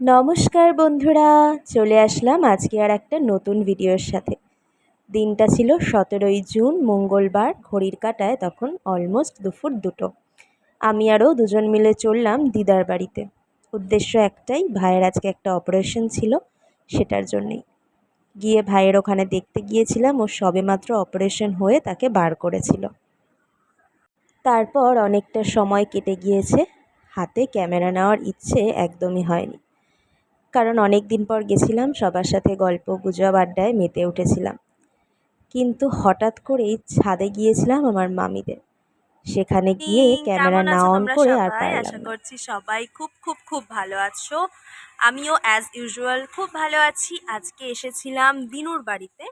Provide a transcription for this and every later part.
নমস্কার বন্ধুরা, চলে আসলাম আজকে আর একটা নতুন ভিডিওর সাথে। দিনটা ছিল সতেরোই জুন, মঙ্গলবার, ঘড়ির কাটায় তখন অলমোস্ট দুপুর দুটো। আমি আরও দুজন মিলে চললাম দিদার বাড়িতে। উদ্দেশ্য একটাই, ভাইয়ের আজকে একটা অপারেশন ছিল সেটার জন্যেই। গিয়ে ভাইয়ের ওখানে দেখতে গিয়েছিলাম, ও সবেমাত্র অপারেশন হয়ে তাকে বার করেছিল। তারপর অনেকটা সময় কেটে গিয়েছে, হাতে ক্যামেরা নেওয়ার ইচ্ছে একদমই হয়নি। কারণ অনেক দিন পর গেছিলাম সবার সাথে গল্প গুজব আড্ডায় মেতে উঠেছিলাম। কিন্তু হঠাৎ করেই ছাদে গিয়েছিলাম আমার মামিদের। সেখানে গিয়ে ক্যামেরা না অন করে আর আশা করছি সবাই খুব খুব খুব ভালো আছো। আমিও অ্যাজ ইউজুয়াল খুব ভালো আছি। আজকে এসেছিলাম দিনুর বাড়িতে।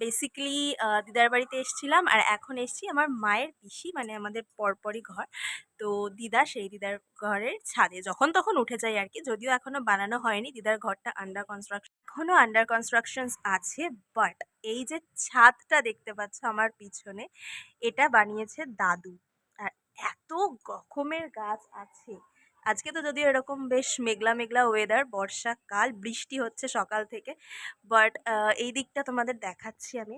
বেসিক্যালি দিদার বাড়িতে এসেছিলাম আর এখন এসেছি আমার মায়ের পিসি মানে আমাদের পরপরই ঘর। তো দিদা সেই দিদার ঘরের ছাদে, যখন তখন উঠে যায় আর কি যদিও এখনও বানানো হয়নি দিদার ঘরটা আন্ডার কনস্ট্রাকশন এখনও আন্ডার কনস্ট্রাকশনস আছে বাট এই যে ছাদটা দেখতে পাচ্ছ আমার পিছনে, এটা বানিয়েছে দাদু। আর এত রকমের গাছ আছে। আজকে তো যদিও এরকম বেশ মেঘলা মেঘলা ওয়েদার বর্ষাকাল বৃষ্টি হচ্ছে সকাল থেকে বাট এই দিকটা তোমাদের দেখাচ্ছি আমি।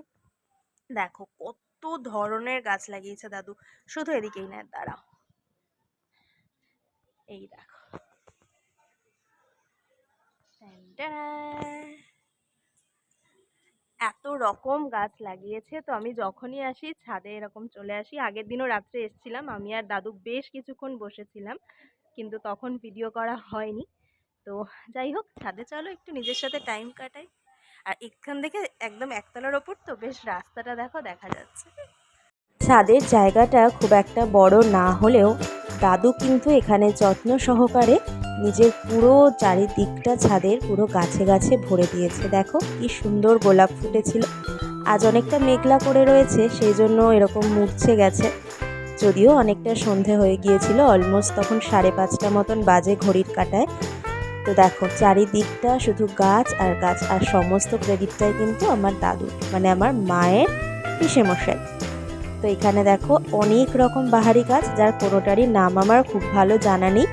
দেখো কত ধরনের গাছ লাগিয়েছে দাদু, শুধু এদিকেই না, দাঁড়াও। এই দেখো। এত রকম গাছ লাগিয়েছে, তো আমি যখনই আসি, ছাদে এরকম চলে আসি। আগের দিনও রাত্রে এসেছিলাম, আমি আর দাদু বেশ কিছুক্ষণ বসেছিলাম। কিন্তু তখন ভিডিও করা হয়নি। তো যাই হোক, ছাদে চলো, একটু নিজের সাথে টাইম কাটাই। আর এখান থেকে একদম একতলার ওপর তো বেশ রাস্তাটা দেখো, দেখা যাচ্ছে। ছাদের জায়গাটা খুব একটা বড় না হলেও দাদু কিন্তু এখানে যত্ন সহকারে নিজের পুরো চারিদিকটা ছাদের পুরো গাছে গাছে ভরে দিয়েছে। দেখো, কি সুন্দর গোলাপ ফুটেছিল। আজ অনেকটা মেঘলা করে রয়েছে, সেই জন্য এরকম মুড়ছে গেছে। যদিও অনেকটা সন্ধে হয়ে গিয়েছিল অলমোস্ট তখন সাড়ে পাঁচটা মতন বাজে ঘড়ির কাটায়। তো দেখো, চারিদিকটা শুধু গাছ আর গাছ, আর সমস্ত ক্রেডিটটাই কিন্তু আমার দাদু মানে আমার মায়ের পিসেমশাই। তো এখানে দেখো, অনেক রকম বাহারি গাছ, যার কোনোটারই নাম আমার খুব ভালো জানা নেই।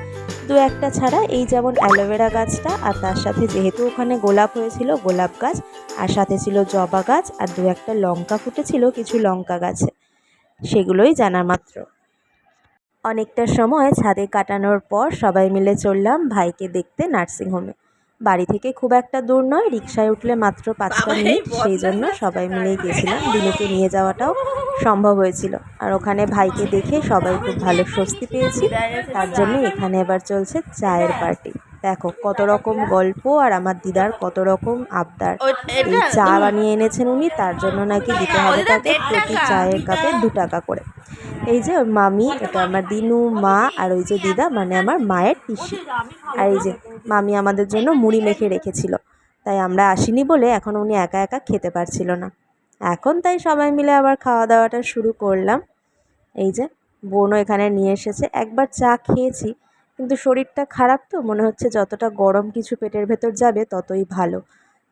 দু একটা ছাড়া, এই যেমন অ্যালোভেরা গাছটা, আর তার সাথে যেহেতু ওখানে গোলাপ হয়েছিল, গোলাপ গাছ, আর সাথে ছিল জবা গাছ, আর দু একটা লঙ্কা ফুটেছিল, কিছু লঙ্কা গাছে। সেগুলোই জানা মাত্র। অনেকটা সময় ছাদে কাটানোর পর সবাই মিলে চললাম ভাইকে দেখতে নার্সিংহোমে বাড়ি থেকে খুব একটা দূর নয় রিক্সায় উঠলে মাত্র পাঁচটা মিনিট। সেই জন্য সবাই মিলেই গেছিলাম দিনুকে নিয়ে যাওয়াটাও সম্ভব হয়েছিল। আর ওখানে ভাইকে দেখে সবাই খুব ভালো স্বস্তি পেয়েছি। তার জন্য এখানে এবার চলছে চায়ের পার্টি। দেখো কত রকম গল্প আর আমার দিদার কত রকম আবদার। এই চা বানিয়ে এনেছেন উনি তার জন্য নাকি দিতে হবে তাকে প্রতি চায়ের কাপে দু টাকা করে। এই যে ওর মামি এটা আমার দিনু মা আর ওই যে দিদা মানে আমার মায়ের পিসি। আর এই যে মামি আমাদের জন্য মুড়ি মেখে রেখেছিল। তাই আমরা আসিনি বলে এখন উনি একা একা খেতে পারছিল না। এখন তাই সবাই মিলে আবার খাওয়া দাওয়াটা শুরু করলাম। এই যে বোনও এখানে নিয়ে এসেছে। একবার চা খেয়েছি কিন্তু শরীরটা খারাপ তো, মনে হচ্ছে যতটা গরম কিছু পেটের ভেতর যাবে ততই ভালো।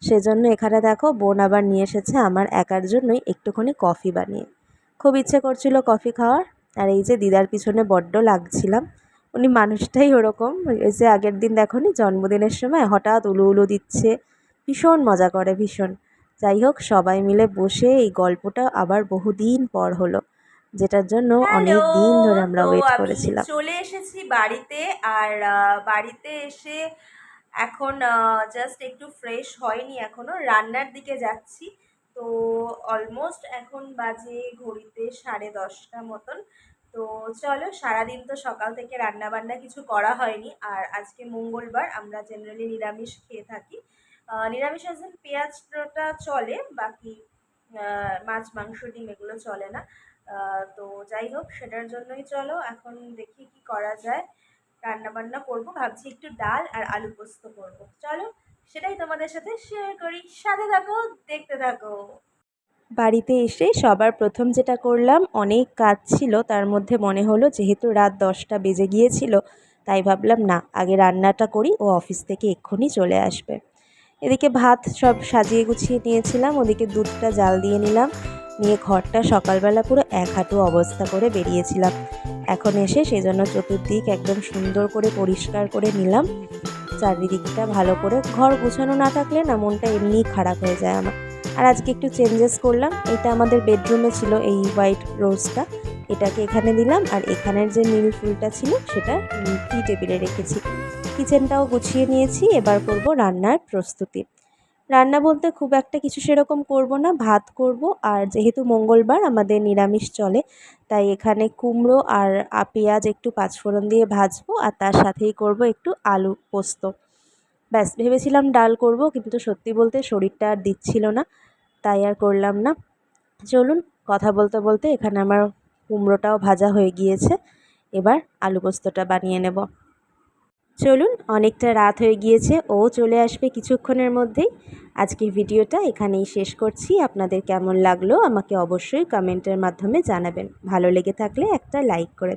সেজন্য এখানে দেখো, বোন আবার নিয়ে এসেছে আমার একার জন্যই একটুখানি কফি বানিয়ে। খুব ইচ্ছে করছিল কফি খাওয়ার, আর এই যে দিদার পিছনে বড্ড লাগছিলাম, উনি মানুষটাই ওরকম। এই যে আগের দিন দেখো নি, জন্মদিনের সময় হঠাৎ উলু উলু দিচ্ছে, ভীষণ মজা করে, ভীষণ। যাই হোক, সবাই মিলে বসে এই গল্পটা আবার বহুদিন পর হলো। যেটার জন্য অনেক দিন ধরে আমরা ওয়েট করেছিলাম। চলে এসেছি বাড়িতে আর বাড়িতে এসে এখন জাস্ট একটু ফ্রেশ হয়নি এখনও রান্নার দিকে যাচ্ছি। তো অলমোস্ট এখন বাজে ঘড়িতে সাড়ে দশটা মতন। তো চলো সারাদিন তো সকাল থেকে রান্না বান্না কিছু করা হয়নি। আর আজকে মঙ্গলবার আমরা জেনারেলি নিরামিষ খেয়ে থাকি। নিরামিষ আসেন পেঁয়াজটা চলে বাকি মাছ মাংস ডিম এগুলো চলে না। তো যাই হোক, সেটার জন্যই চলো, এখন দেখি কি করা যায়। রান্না বান্না করব, ভাবছি একটু ডাল আর আলু পোস্ত করব। চলো, সেটাই তোমাদের সাথে শেয়ার করি। সাথে থাকো, দেখতে থাকো। বাড়িতে এসে সবার প্রথম যেটা করলাম, অনেক কাজ ছিল, তার মধ্যে মনে হলো যেহেতু রাত দশটা বেজে গিয়েছিল, তাই ভাবলাম না, আগে রান্নাটা করি, ও অফিস থেকে এক্ষুনি চলে আসবে। এদিকে ভাত সব সাজিয়ে গুছিয়ে নিয়েছিলাম, ওদিকে দুধটা জাল দিয়ে নিলাম। নিয়ে ঘরটা সকালবেলা পুরো এক হাঁটু অবস্থা করে বেরিয়েছিলাম। এখন এসে সেজন্য চতুর্দিক একদম সুন্দর করে পরিষ্কার করে নিলাম। চারিদিকটা ভালো করে ঘর গোছানো না থাকলে না মনটা এমনিই খারাপ হয়ে যায় আমার। আর আজকে একটু চেঞ্জেস করলাম। এটা আমাদের বেডরুমে ছিল এই হোয়াইট রোজটা এটাকে এখানে দিলাম আর এখানের যে নীল ফুলটা ছিল সেটা টি টেবিলে রেখেছি। কিচেনটাও গুছিয়ে নিয়েছি। এবার করব রান্নার প্রস্তুতি। রান্না বলতে খুব একটা কিছু সেরকম করব না, ভাত করব। আর যেহেতু মঙ্গলবার আমাদের নিরামিষ চলে, তাই এখানে কুমড়ো আর পেঁয়াজ একটু পাঁচফোড়ন দিয়ে ভাজবো আর তার সাথেই করব একটু আলু পোস্ত। ব্যাস, ভেবেছিলাম ডাল করব কিন্তু সত্যি বলতে শরীরটা আর দিচ্ছিল না, তাই আর করলাম না। চলুন, কথা বলতে বলতে এখানে আমার কুমড়োটাও ভাজা হয়ে গিয়েছে। এবার আলু পোস্তটা বানিয়ে নেব। চলুন, অনেকটা রাত হয়ে গিয়েছে, ও চলে আসবে কিছুক্ষণের মধ্যেই। আজকের ভিডিওটা এখানেই শেষ করছি। আপনাদের কেমন লাগল আমাকে অবশ্যই কমেন্টের মাধ্যমে জানাবেন। ভালো লেগে থাকলে একটা লাইক করে